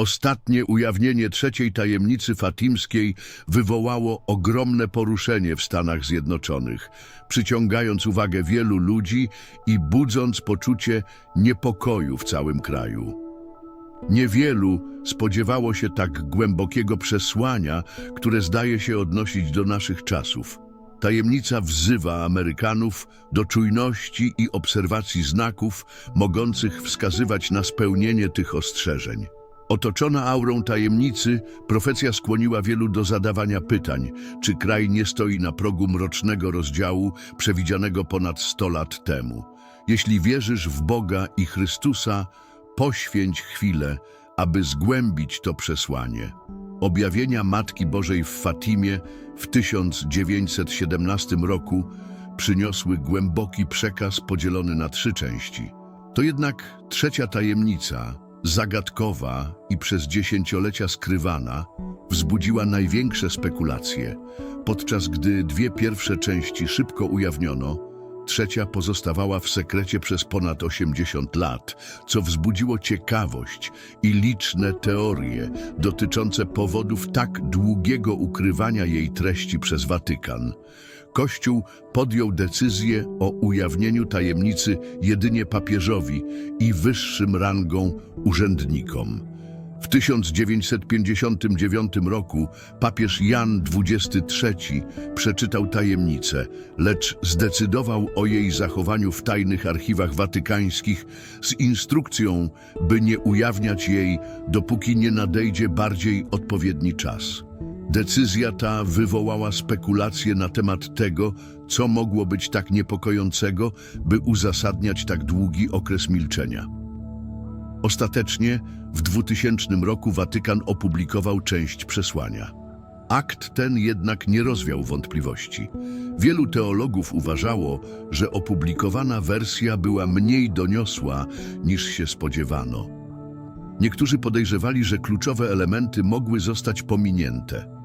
Ostatnie ujawnienie trzeciej tajemnicy fatimskiej wywołało ogromne poruszenie w Stanach Zjednoczonych, przyciągając uwagę wielu ludzi i budząc poczucie niepokoju w całym kraju. Niewielu spodziewało się tak głębokiego przesłania, które zdaje się odnosić do naszych czasów. Tajemnica wzywa Amerykanów do czujności i obserwacji znaków mogących wskazywać na spełnienie tych ostrzeżeń. Otoczona aurą tajemnicy, profecja skłoniła wielu do zadawania pytań, czy kraj nie stoi na progu mrocznego rozdziału przewidzianego ponad 100 lat temu. Jeśli wierzysz w Boga i Chrystusa, poświęć chwilę, aby zgłębić to przesłanie. Objawienia Matki Bożej w Fatimie w 1917 roku przyniosły głęboki przekaz podzielony na trzy części. To jednak trzecia tajemnica, zagadkowa i przez dziesięciolecia skrywana, wzbudziła największe spekulacje, podczas gdy dwie pierwsze części szybko ujawniono, trzecia pozostawała w sekrecie przez ponad 80 lat, co wzbudziło ciekawość i liczne teorie dotyczące powodów tak długiego ukrywania jej treści przez Watykan. Kościół podjął decyzję o ujawnieniu tajemnicy jedynie papieżowi i wyższym rangą urzędnikom. W 1959 roku papież Jan XXIII przeczytał tajemnicę, lecz zdecydował o jej zachowaniu w tajnych archiwach watykańskich z instrukcją, by nie ujawniać jej, dopóki nie nadejdzie bardziej odpowiedni czas. Decyzja ta wywołała spekulacje na temat tego, co mogło być tak niepokojącego, by uzasadniać tak długi okres milczenia. Ostatecznie w 2000 roku Watykan opublikował część przesłania. Akt ten jednak nie rozwiał wątpliwości. Wielu teologów uważało, że opublikowana wersja była mniej doniosła niż się spodziewano. Niektórzy podejrzewali, że kluczowe elementy mogły zostać pominięte.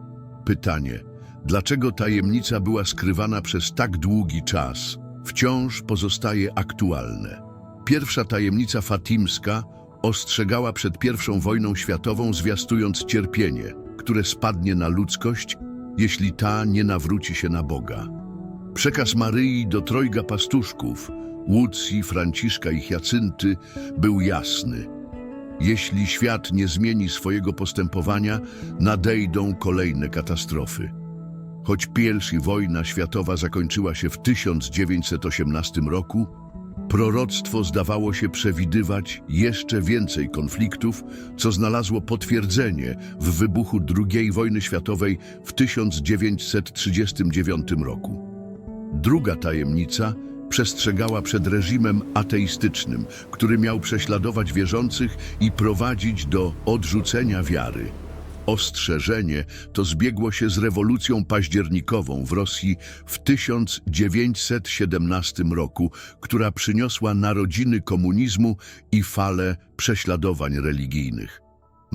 Pytanie, dlaczego tajemnica była skrywana przez tak długi czas, wciąż pozostaje aktualne. Pierwsza tajemnica fatimska ostrzegała przed I wojną światową, zwiastując cierpienie, które spadnie na ludzkość, jeśli ta nie nawróci się na Boga. Przekaz Maryi do trojga pastuszków, Łucji, Franciszka i Hiacynty, był jasny. Jeśli świat nie zmieni swojego postępowania, nadejdą kolejne katastrofy. Choć pierwsza wojna światowa zakończyła się w 1918 roku, proroctwo zdawało się przewidywać jeszcze więcej konfliktów, co znalazło potwierdzenie w wybuchu II wojny światowej w 1939 roku. Druga tajemnica przestrzegała przed reżimem ateistycznym, który miał prześladować wierzących i prowadzić do odrzucenia wiary. Ostrzeżenie to zbiegło się z rewolucją październikową w Rosji w 1917 roku, która przyniosła narodziny komunizmu i falę prześladowań religijnych.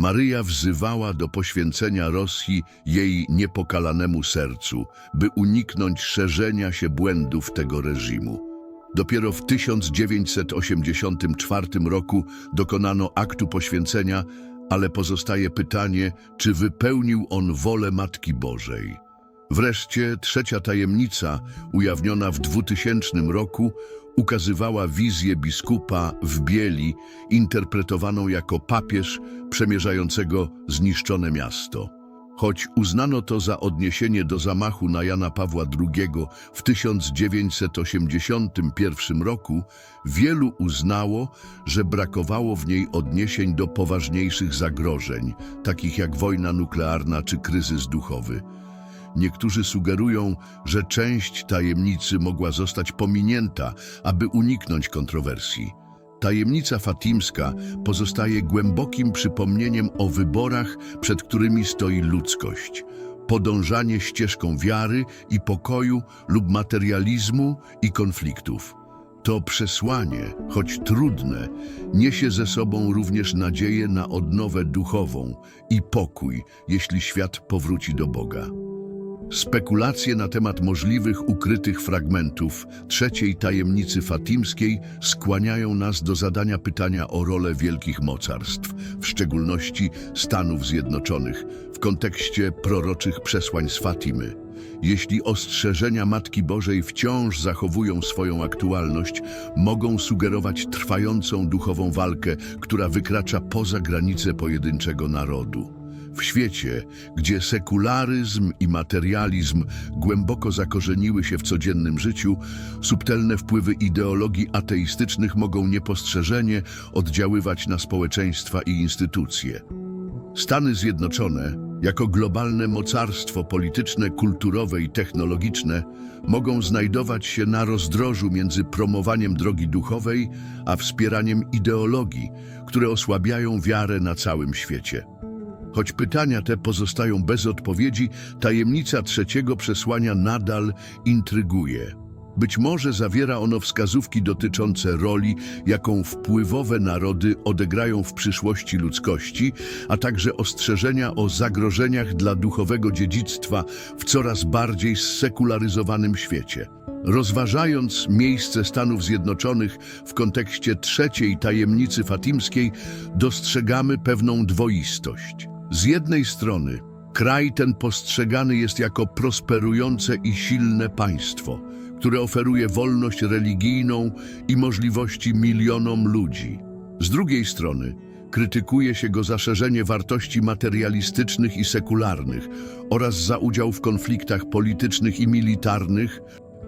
Maryja wzywała do poświęcenia Rosji jej niepokalanemu sercu, by uniknąć szerzenia się błędów tego reżimu. Dopiero w 1984 roku dokonano aktu poświęcenia, ale pozostaje pytanie, czy wypełnił on wolę Matki Bożej. Wreszcie trzecia tajemnica, ujawniona w 2000 roku, ukazywała wizję biskupa w bieli, interpretowaną jako papież przemierzającego zniszczone miasto. Choć uznano to za odniesienie do zamachu na Jana Pawła II w 1981 roku, wielu uznało, że brakowało w niej odniesień do poważniejszych zagrożeń, takich jak wojna nuklearna czy kryzys duchowy. Niektórzy sugerują, że część tajemnicy mogła zostać pominięta, aby uniknąć kontrowersji. Tajemnica fatimska pozostaje głębokim przypomnieniem o wyborach, przed którymi stoi ludzkość. Podążanie ścieżką wiary i pokoju lub materializmu i konfliktów. To przesłanie, choć trudne, niesie ze sobą również nadzieję na odnowę duchową i pokój, jeśli świat powróci do Boga. Spekulacje na temat możliwych ukrytych fragmentów trzeciej tajemnicy fatimskiej skłaniają nas do zadania pytania o rolę wielkich mocarstw, w szczególności Stanów Zjednoczonych, w kontekście proroczych przesłań z Fatimy. Jeśli ostrzeżenia Matki Bożej wciąż zachowują swoją aktualność, mogą sugerować trwającą duchową walkę, która wykracza poza granice pojedynczego narodu. W świecie, gdzie sekularyzm i materializm głęboko zakorzeniły się w codziennym życiu, subtelne wpływy ideologii ateistycznych mogą niepostrzeżenie oddziaływać na społeczeństwa i instytucje. Stany Zjednoczone, jako globalne mocarstwo polityczne, kulturowe i technologiczne, mogą znajdować się na rozdrożu między promowaniem drogi duchowej, a wspieraniem ideologii, które osłabiają wiarę na całym świecie. Choć pytania te pozostają bez odpowiedzi, tajemnica trzeciego przesłania nadal intryguje. Być może zawiera ono wskazówki dotyczące roli, jaką wpływowe narody odegrają w przyszłości ludzkości, a także ostrzeżenia o zagrożeniach dla duchowego dziedzictwa w coraz bardziej zsekularyzowanym świecie. Rozważając miejsce Stanów Zjednoczonych w kontekście trzeciej tajemnicy fatimskiej, dostrzegamy pewną dwoistość. Z jednej strony, kraj ten postrzegany jest jako prosperujące i silne państwo, które oferuje wolność religijną i możliwości milionom ludzi. Z drugiej strony, krytykuje się go za szerzenie wartości materialistycznych i sekularnych oraz za udział w konfliktach politycznych i militarnych,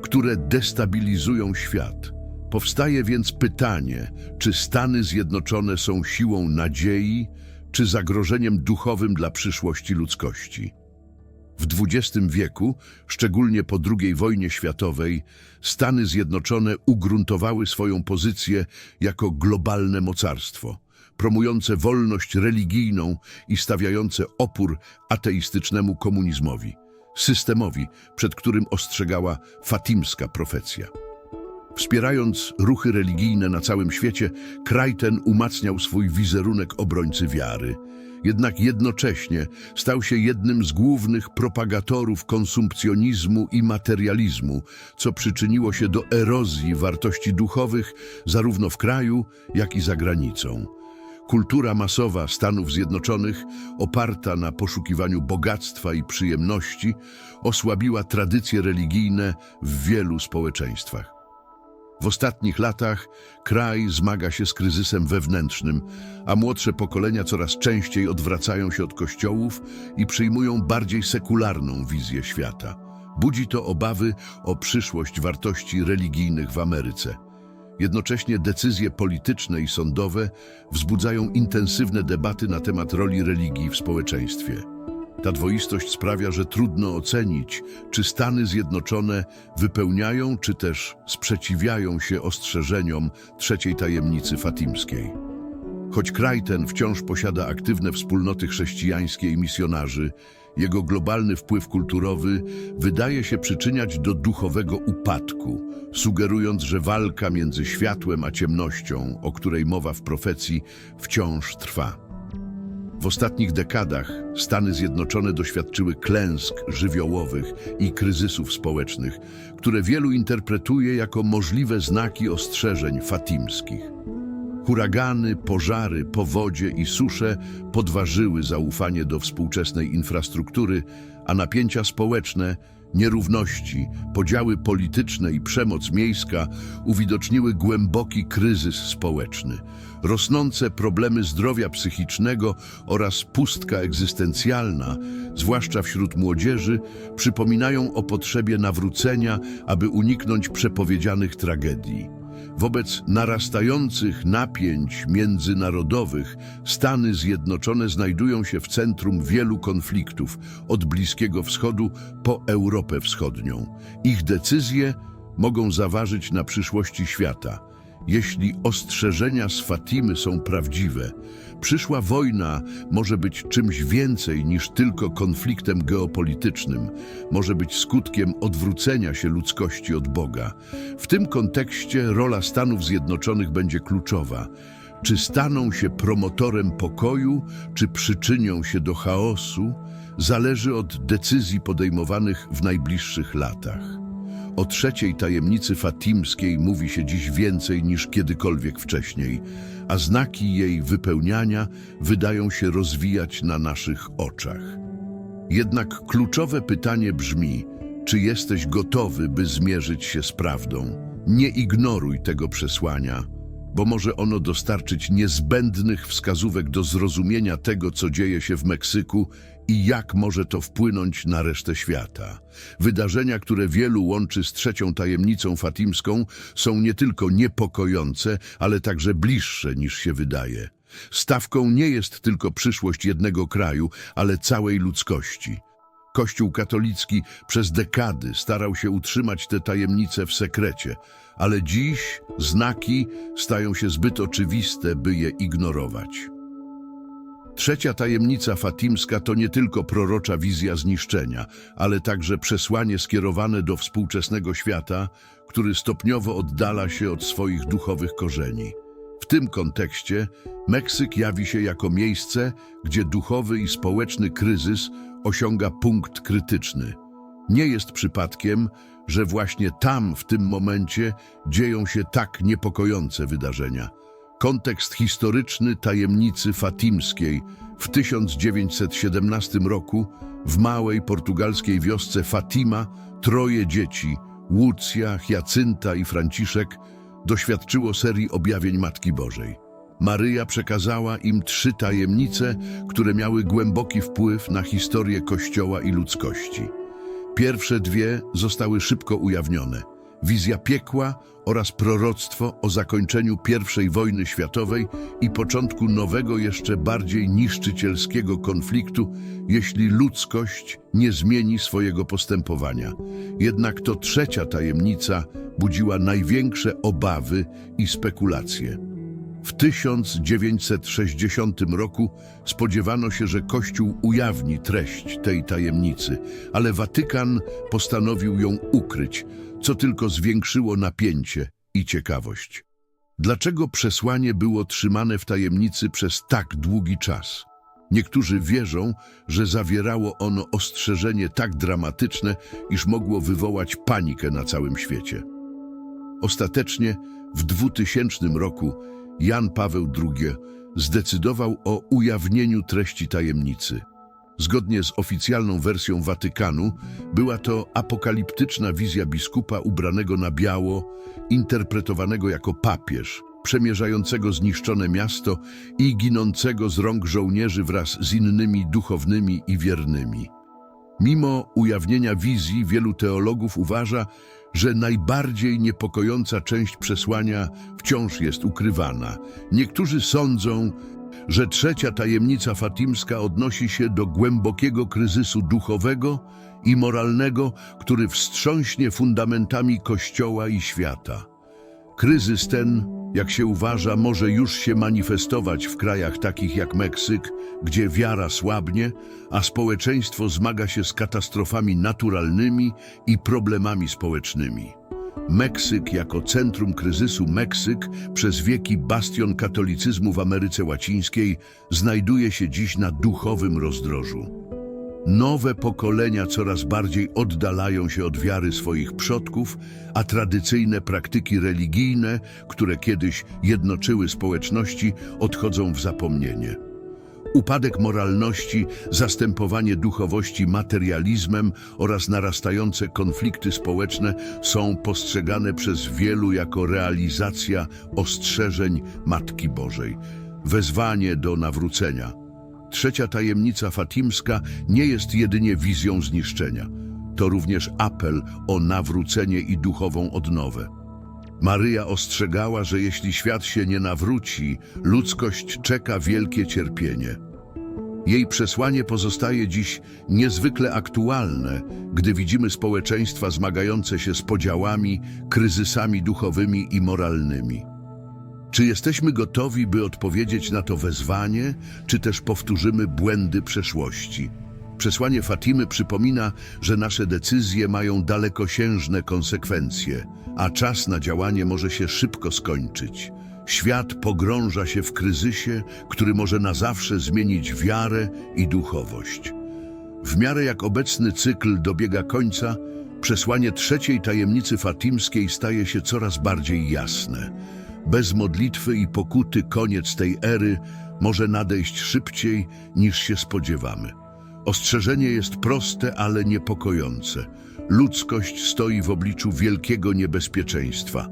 które destabilizują świat. Powstaje więc pytanie, czy Stany Zjednoczone są siłą nadziei, czy zagrożeniem duchowym dla przyszłości ludzkości. W XX wieku, szczególnie po II wojnie światowej, Stany Zjednoczone ugruntowały swoją pozycję jako globalne mocarstwo, promujące wolność religijną i stawiające opór ateistycznemu komunizmowi, systemowi, przed którym ostrzegała fatimska profecja. Wspierając ruchy religijne na całym świecie, kraj ten umacniał swój wizerunek obrońcy wiary. Jednak jednocześnie stał się jednym z głównych propagatorów konsumpcjonizmu i materializmu, co przyczyniło się do erozji wartości duchowych zarówno w kraju, jak i za granicą. Kultura masowa Stanów Zjednoczonych, oparta na poszukiwaniu bogactwa i przyjemności, osłabiła tradycje religijne w wielu społeczeństwach. W ostatnich latach kraj zmaga się z kryzysem wewnętrznym, a młodsze pokolenia coraz częściej odwracają się od kościołów i przyjmują bardziej sekularną wizję świata. Budzi to obawy o przyszłość wartości religijnych w Ameryce. Jednocześnie decyzje polityczne i sądowe wzbudzają intensywne debaty na temat roli religii w społeczeństwie. Ta dwoistość sprawia, że trudno ocenić, czy Stany Zjednoczone wypełniają, czy też sprzeciwiają się ostrzeżeniom trzeciej tajemnicy fatimskiej. Choć kraj ten wciąż posiada aktywne wspólnoty chrześcijańskie i misjonarzy, jego globalny wpływ kulturowy wydaje się przyczyniać do duchowego upadku, sugerując, że walka między światłem a ciemnością, o której mowa w profecji, wciąż trwa. W ostatnich dekadach Stany Zjednoczone doświadczyły klęsk żywiołowych i kryzysów społecznych, które wielu interpretuje jako możliwe znaki ostrzeżeń fatimskich. Huragany, pożary, powodzie i susze podważyły zaufanie do współczesnej infrastruktury, a napięcia społeczne, nierówności, podziały polityczne i przemoc miejska uwidoczniły głęboki kryzys społeczny. Rosnące problemy zdrowia psychicznego oraz pustka egzystencjalna, zwłaszcza wśród młodzieży, przypominają o potrzebie nawrócenia, aby uniknąć przepowiedzianych tragedii. Wobec narastających napięć międzynarodowych Stany Zjednoczone znajdują się w centrum wielu konfliktów, od Bliskiego Wschodu po Europę Wschodnią. Ich decyzje mogą zaważyć na przyszłości świata. Jeśli ostrzeżenia z Fatimy są prawdziwe, przyszła wojna może być czymś więcej niż tylko konfliktem geopolitycznym, może być skutkiem odwrócenia się ludzkości od Boga. W tym kontekście rola Stanów Zjednoczonych będzie kluczowa. Czy staną się promotorem pokoju, czy przyczynią się do chaosu, zależy od decyzji podejmowanych w najbliższych latach. O trzeciej tajemnicy fatimskiej mówi się dziś więcej niż kiedykolwiek wcześniej, a znaki jej wypełniania wydają się rozwijać na naszych oczach. Jednak kluczowe pytanie brzmi, czy jesteś gotowy, by zmierzyć się z prawdą? Nie ignoruj tego przesłania, bo może ono dostarczyć niezbędnych wskazówek do zrozumienia tego, co dzieje się w Meksyku i jak może to wpłynąć na resztę świata. Wydarzenia, które wielu łączy z trzecią tajemnicą fatimską, są nie tylko niepokojące, ale także bliższe niż się wydaje. Stawką nie jest tylko przyszłość jednego kraju, ale całej ludzkości. Kościół katolicki przez dekady starał się utrzymać te tajemnice w sekrecie, ale dziś znaki stają się zbyt oczywiste, by je ignorować. Trzecia tajemnica fatimska to nie tylko prorocza wizja zniszczenia, ale także przesłanie skierowane do współczesnego świata, który stopniowo oddala się od swoich duchowych korzeni. W tym kontekście Meksyk jawi się jako miejsce, gdzie duchowy i społeczny kryzys osiąga punkt krytyczny. Nie jest przypadkiem, że właśnie tam w tym momencie dzieją się tak niepokojące wydarzenia. Kontekst historyczny tajemnicy fatimskiej w 1917 roku w małej portugalskiej wiosce Fatima troje dzieci, Łucja, Hiacynta i Franciszek, doświadczyło serii objawień Matki Bożej. Maryja przekazała im trzy tajemnice, które miały głęboki wpływ na historię Kościoła i ludzkości. Pierwsze dwie zostały szybko ujawnione. Wizja piekła oraz proroctwo o zakończeniu I wojny światowej i początku nowego, jeszcze bardziej niszczycielskiego konfliktu, jeśli ludzkość nie zmieni swojego postępowania. Jednak to trzecia tajemnica budziła największe obawy i spekulacje. W 1960 roku spodziewano się, że Kościół ujawni treść tej tajemnicy, ale Watykan postanowił ją ukryć, co tylko zwiększyło napięcie i ciekawość. Dlaczego przesłanie było trzymane w tajemnicy przez tak długi czas? Niektórzy wierzą, że zawierało ono ostrzeżenie tak dramatyczne, iż mogło wywołać panikę na całym świecie. Ostatecznie w 2000 roku Jan Paweł II zdecydował o ujawnieniu treści tajemnicy. Zgodnie z oficjalną wersją Watykanu, była to apokaliptyczna wizja biskupa ubranego na biało, interpretowanego jako papież, przemierzającego zniszczone miasto i ginącego z rąk żołnierzy wraz z innymi duchownymi i wiernymi. Mimo ujawnienia wizji, wielu teologów uważa, że najbardziej niepokojąca część przesłania wciąż jest ukrywana. Niektórzy sądzą, że trzecia tajemnica fatimska odnosi się do głębokiego kryzysu duchowego i moralnego, który wstrząśnie fundamentami Kościoła i świata. Kryzys ten, jak się uważa, może już się manifestować w krajach takich jak Meksyk, gdzie wiara słabnie, a społeczeństwo zmaga się z katastrofami naturalnymi i problemami społecznymi. Meksyk jako centrum kryzysu Meksyk, przez wieki bastion katolicyzmu w Ameryce Łacińskiej, znajduje się dziś na duchowym rozdrożu. Nowe pokolenia coraz bardziej oddalają się od wiary swoich przodków, a tradycyjne praktyki religijne, które kiedyś jednoczyły społeczności, odchodzą w zapomnienie. Upadek moralności, zastępowanie duchowości materializmem oraz narastające konflikty społeczne są postrzegane przez wielu jako realizacja ostrzeżeń Matki Bożej. Wezwanie do nawrócenia – Trzecia tajemnica fatimska nie jest jedynie wizją zniszczenia. To również apel o nawrócenie i duchową odnowę. Maryja ostrzegała, że jeśli świat się nie nawróci, ludzkość czeka wielkie cierpienie. Jej przesłanie pozostaje dziś niezwykle aktualne, gdy widzimy społeczeństwa zmagające się z podziałami, kryzysami duchowymi i moralnymi. Czy jesteśmy gotowi, by odpowiedzieć na to wezwanie, czy też powtórzymy błędy przeszłości? Przesłanie Fatimy przypomina, że nasze decyzje mają dalekosiężne konsekwencje, a czas na działanie może się szybko skończyć. Świat pogrąża się w kryzysie, który może na zawsze zmienić wiarę i duchowość. W miarę jak obecny cykl dobiega końca, przesłanie trzeciej tajemnicy fatimskiej staje się coraz bardziej jasne. Bez modlitwy i pokuty koniec tej ery może nadejść szybciej niż się spodziewamy. Ostrzeżenie jest proste, ale niepokojące. Ludzkość stoi w obliczu wielkiego niebezpieczeństwa,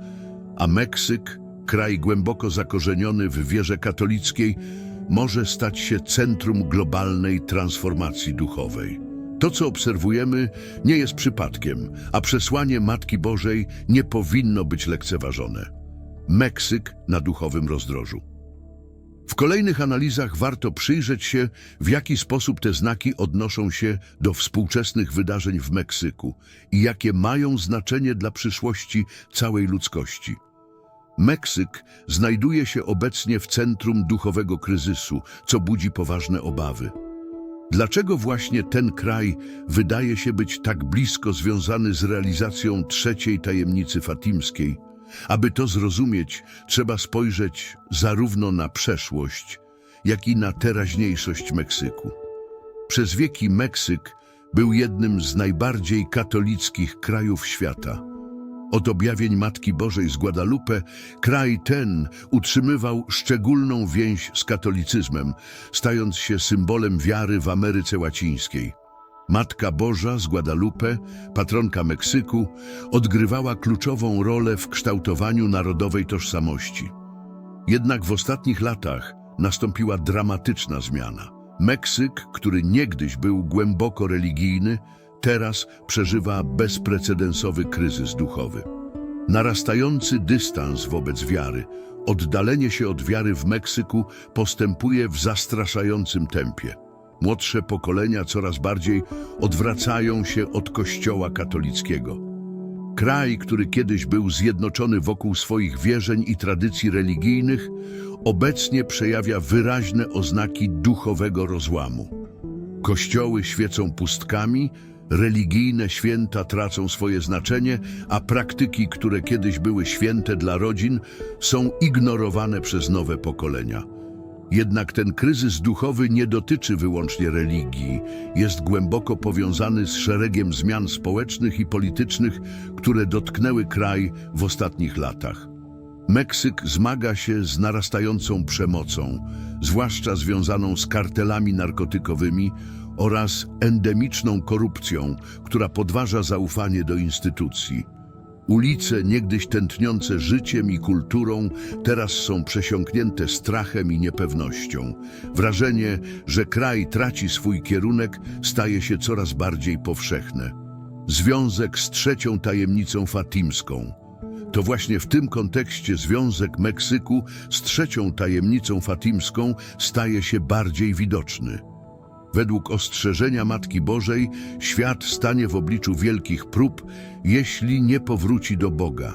a Meksyk, kraj głęboko zakorzeniony w wierze katolickiej, może stać się centrum globalnej transformacji duchowej. To, co obserwujemy, nie jest przypadkiem, a przesłanie Matki Bożej nie powinno być lekceważone. Meksyk na duchowym rozdrożu. W kolejnych analizach warto przyjrzeć się, w jaki sposób te znaki odnoszą się do współczesnych wydarzeń w Meksyku i jakie mają znaczenie dla przyszłości całej ludzkości. Meksyk znajduje się obecnie w centrum duchowego kryzysu, co budzi poważne obawy. Dlaczego właśnie ten kraj wydaje się być tak blisko związany z realizacją trzeciej tajemnicy fatimskiej? Aby to zrozumieć, trzeba spojrzeć zarówno na przeszłość, jak i na teraźniejszość Meksyku. Przez wieki Meksyk był jednym z najbardziej katolickich krajów świata. Od objawień Matki Bożej z Guadalupe kraj ten utrzymywał szczególną więź z katolicyzmem, stając się symbolem wiary w Ameryce Łacińskiej. Matka Boża z Guadalupe, patronka Meksyku, odgrywała kluczową rolę w kształtowaniu narodowej tożsamości. Jednak w ostatnich latach nastąpiła dramatyczna zmiana. Meksyk, który niegdyś był głęboko religijny, teraz przeżywa bezprecedensowy kryzys duchowy. Narastający dystans wobec wiary, oddalenie się od wiary w Meksyku postępuje w zastraszającym tempie. Młodsze pokolenia coraz bardziej odwracają się od Kościoła katolickiego. Kraj, który kiedyś był zjednoczony wokół swoich wierzeń i tradycji religijnych, obecnie przejawia wyraźne oznaki duchowego rozłamu. Kościoły świecą pustkami, religijne święta tracą swoje znaczenie, a praktyki, które kiedyś były święte dla rodzin, są ignorowane przez nowe pokolenia. Jednak ten kryzys duchowy nie dotyczy wyłącznie religii, jest głęboko powiązany z szeregiem zmian społecznych i politycznych, które dotknęły kraj w ostatnich latach. Meksyk zmaga się z narastającą przemocą, zwłaszcza związaną z kartelami narkotykowymi oraz endemiczną korupcją, która podważa zaufanie do instytucji. Ulice, niegdyś tętniące życiem i kulturą, teraz są przesiąknięte strachem i niepewnością. Wrażenie, że kraj traci swój kierunek, staje się coraz bardziej powszechne. Związek z trzecią tajemnicą fatimską. To właśnie w tym kontekście związek Meksyku z trzecią tajemnicą fatimską staje się bardziej widoczny. Według ostrzeżenia Matki Bożej świat stanie w obliczu wielkich prób, jeśli nie powróci do Boga.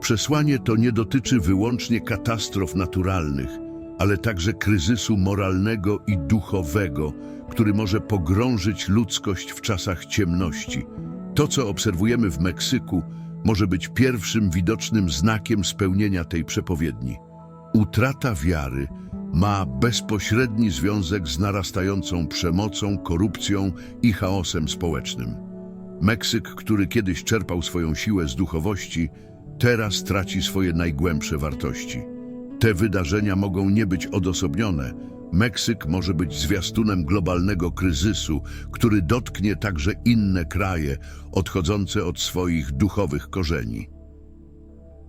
Przesłanie to nie dotyczy wyłącznie katastrof naturalnych, ale także kryzysu moralnego i duchowego, który może pogrążyć ludzkość w czasach ciemności. To, co obserwujemy w Meksyku, może być pierwszym widocznym znakiem spełnienia tej przepowiedni. Utrata wiary ma bezpośredni związek z narastającą przemocą, korupcją i chaosem społecznym. Meksyk, który kiedyś czerpał swoją siłę z duchowości, teraz traci swoje najgłębsze wartości. Te wydarzenia mogą nie być odosobnione. Meksyk może być zwiastunem globalnego kryzysu, który dotknie także inne kraje odchodzące od swoich duchowych korzeni.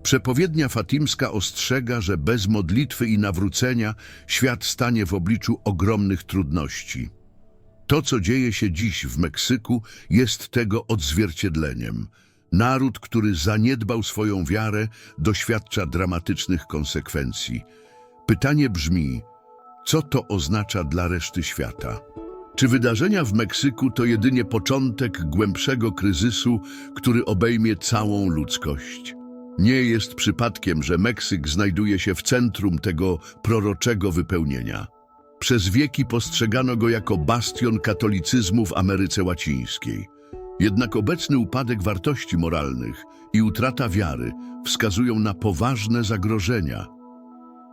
Przepowiednia fatimska ostrzega, że bez modlitwy i nawrócenia świat stanie w obliczu ogromnych trudności. To, co dzieje się dziś w Meksyku, jest tego odzwierciedleniem. Naród, który zaniedbał swoją wiarę, doświadcza dramatycznych konsekwencji. Pytanie brzmi, co to oznacza dla reszty świata? Czy wydarzenia w Meksyku to jedynie początek głębszego kryzysu, który obejmie całą ludzkość? Nie jest przypadkiem, że Meksyk znajduje się w centrum tego proroczego wypełnienia. Przez wieki postrzegano go jako bastion katolicyzmu w Ameryce Łacińskiej. Jednak obecny upadek wartości moralnych i utrata wiary wskazują na poważne zagrożenia.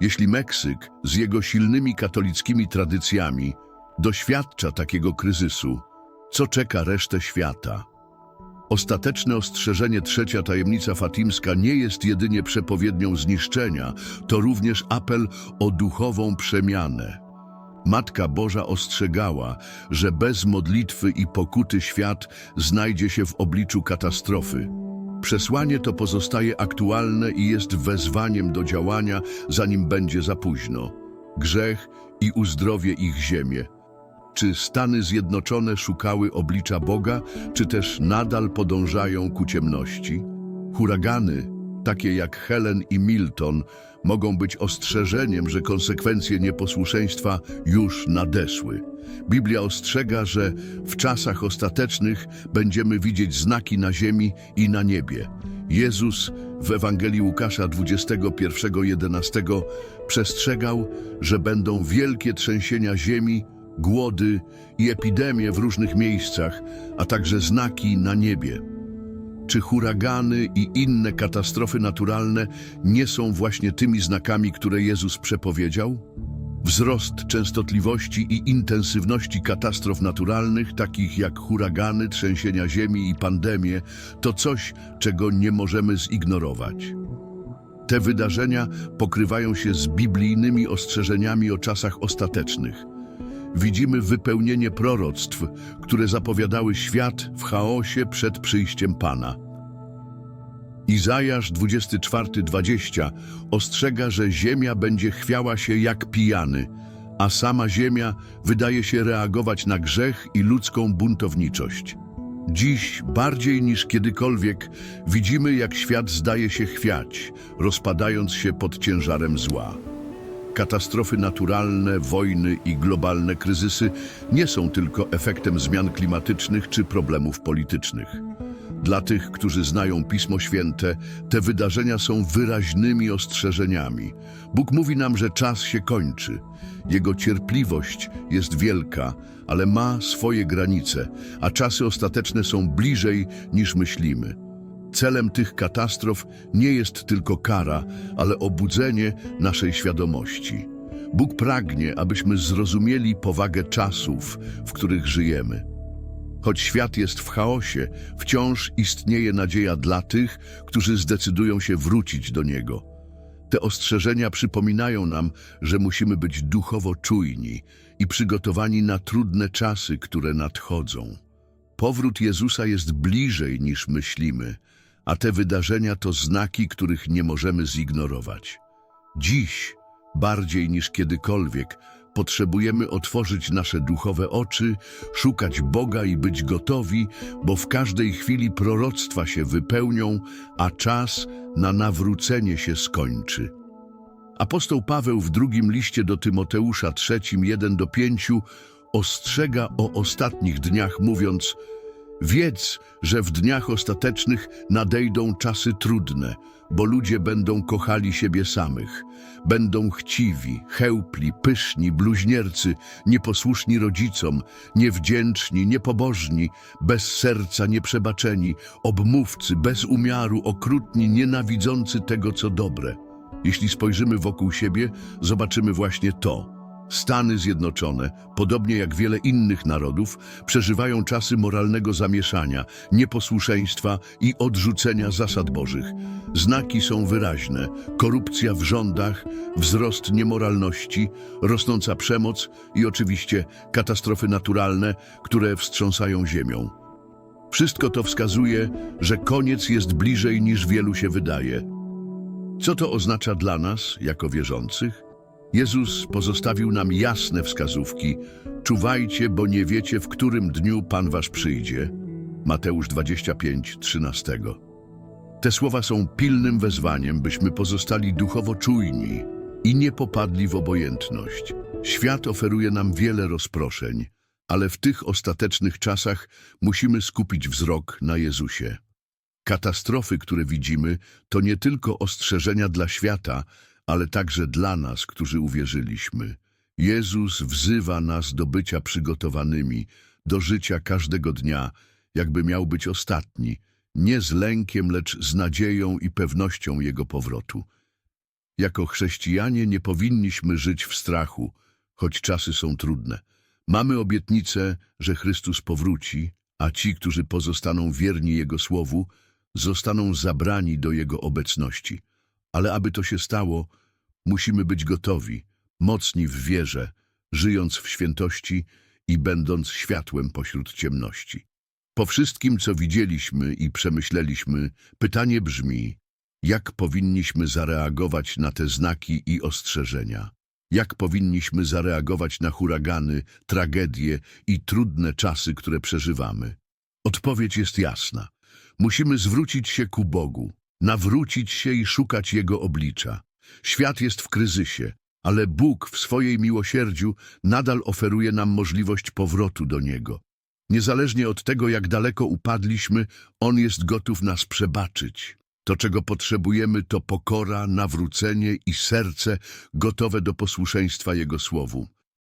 Jeśli Meksyk z jego silnymi katolickimi tradycjami doświadcza takiego kryzysu, co czeka resztę świata? Ostateczne ostrzeżenie trzecia tajemnica fatimska nie jest jedynie przepowiednią zniszczenia, to również apel o duchową przemianę. Matka Boża ostrzegała, że bez modlitwy i pokuty świat znajdzie się w obliczu katastrofy. Przesłanie to pozostaje aktualne i jest wezwaniem do działania, zanim będzie za późno. Grzech i uzdrowie ich ziemię. Czy Stany Zjednoczone szukały oblicza Boga, czy też nadal podążają ku ciemności? Huragany, takie jak Helen i Milton, mogą być ostrzeżeniem, że konsekwencje nieposłuszeństwa już nadeszły. Biblia ostrzega, że w czasach ostatecznych będziemy widzieć znaki na ziemi i na niebie. Jezus w Ewangelii Łukasza 21:11 przestrzegał, że będą wielkie trzęsienia ziemi, głody i epidemie w różnych miejscach, a także znaki na niebie. Czy huragany i inne katastrofy naturalne nie są właśnie tymi znakami, które Jezus przepowiedział? Wzrost częstotliwości i intensywności katastrof naturalnych, takich jak huragany, trzęsienia ziemi i pandemie, to coś, czego nie możemy zignorować. Te wydarzenia pokrywają się z biblijnymi ostrzeżeniami o czasach ostatecznych. Widzimy wypełnienie proroctw, które zapowiadały świat w chaosie przed przyjściem Pana. Izajasz 24:20 ostrzega, że ziemia będzie chwiała się jak pijany, a sama ziemia wydaje się reagować na grzech i ludzką buntowniczość. Dziś, bardziej niż kiedykolwiek, widzimy, jak świat zdaje się chwiać, rozpadając się pod ciężarem zła. Katastrofy naturalne, wojny i globalne kryzysy nie są tylko efektem zmian klimatycznych czy problemów politycznych. Dla tych, którzy znają Pismo Święte, te wydarzenia są wyraźnymi ostrzeżeniami. Bóg mówi nam, że czas się kończy. Jego cierpliwość jest wielka, ale ma swoje granice, a czasy ostateczne są bliżej niż myślimy. Celem tych katastrof nie jest tylko kara, ale obudzenie naszej świadomości. Bóg pragnie, abyśmy zrozumieli powagę czasów, w których żyjemy. Choć świat jest w chaosie, wciąż istnieje nadzieja dla tych, którzy zdecydują się wrócić do Niego. Te ostrzeżenia przypominają nam, że musimy być duchowo czujni i przygotowani na trudne czasy, które nadchodzą. Powrót Jezusa jest bliżej niż myślimy, a te wydarzenia to znaki, których nie możemy zignorować. Dziś, bardziej niż kiedykolwiek, potrzebujemy otworzyć nasze duchowe oczy, szukać Boga i być gotowi, bo w każdej chwili proroctwa się wypełnią, a czas na nawrócenie się skończy. Apostoł Paweł w drugim liście do Tymoteusza trzecim 1 do 5 ostrzega o ostatnich dniach, mówiąc Wiedz, że w dniach ostatecznych nadejdą czasy trudne, bo ludzie będą kochali siebie samych. Będą chciwi, chełpli, pyszni, bluźniercy, nieposłuszni rodzicom, niewdzięczni, niepobożni, bez serca, nieprzebaczeni, obmówcy, bez umiaru, okrutni, nienawidzący tego, co dobre. Jeśli spojrzymy wokół siebie, zobaczymy właśnie to. Stany Zjednoczone, podobnie jak wiele innych narodów, przeżywają czasy moralnego zamieszania, nieposłuszeństwa i odrzucenia zasad bożych. Znaki są wyraźne: korupcja w rządach, wzrost niemoralności, rosnąca przemoc i oczywiście katastrofy naturalne, które wstrząsają ziemią. Wszystko to wskazuje, że koniec jest bliżej niż wielu się wydaje. Co to oznacza dla nas, jako wierzących? Jezus pozostawił nam jasne wskazówki. Czuwajcie, bo nie wiecie, w którym dniu Pan wasz przyjdzie. Mateusz 25, 13. Te słowa są pilnym wezwaniem, byśmy pozostali duchowo czujni i nie popadli w obojętność. Świat oferuje nam wiele rozproszeń, ale w tych ostatecznych czasach musimy skupić wzrok na Jezusie. Katastrofy, które widzimy, to nie tylko ostrzeżenia dla świata, ale także dla nas, którzy uwierzyliśmy. Jezus wzywa nas do bycia przygotowanymi, do życia każdego dnia, jakby miał być ostatni, nie z lękiem, lecz z nadzieją i pewnością Jego powrotu. Jako chrześcijanie nie powinniśmy żyć w strachu, choć czasy są trudne. Mamy obietnicę, że Chrystus powróci, a ci, którzy pozostaną wierni Jego słowu, zostaną zabrani do Jego obecności. Ale aby to się stało, musimy być gotowi, mocni w wierze, żyjąc w świętości i będąc światłem pośród ciemności. Po wszystkim, co widzieliśmy i przemyśleliśmy, pytanie brzmi, jak powinniśmy zareagować na te znaki i ostrzeżenia? Jak powinniśmy zareagować na huragany, tragedie i trudne czasy, które przeżywamy? Odpowiedź jest jasna. Musimy zwrócić się ku Bogu, nawrócić się i szukać Jego oblicza. Świat jest w kryzysie, ale Bóg w swojej miłosierdziu nadal oferuje nam możliwość powrotu do Niego. Niezależnie od tego, jak daleko upadliśmy, On jest gotów nas przebaczyć. To, czego potrzebujemy, to pokora, nawrócenie i serce gotowe do posłuszeństwa Jego słowu.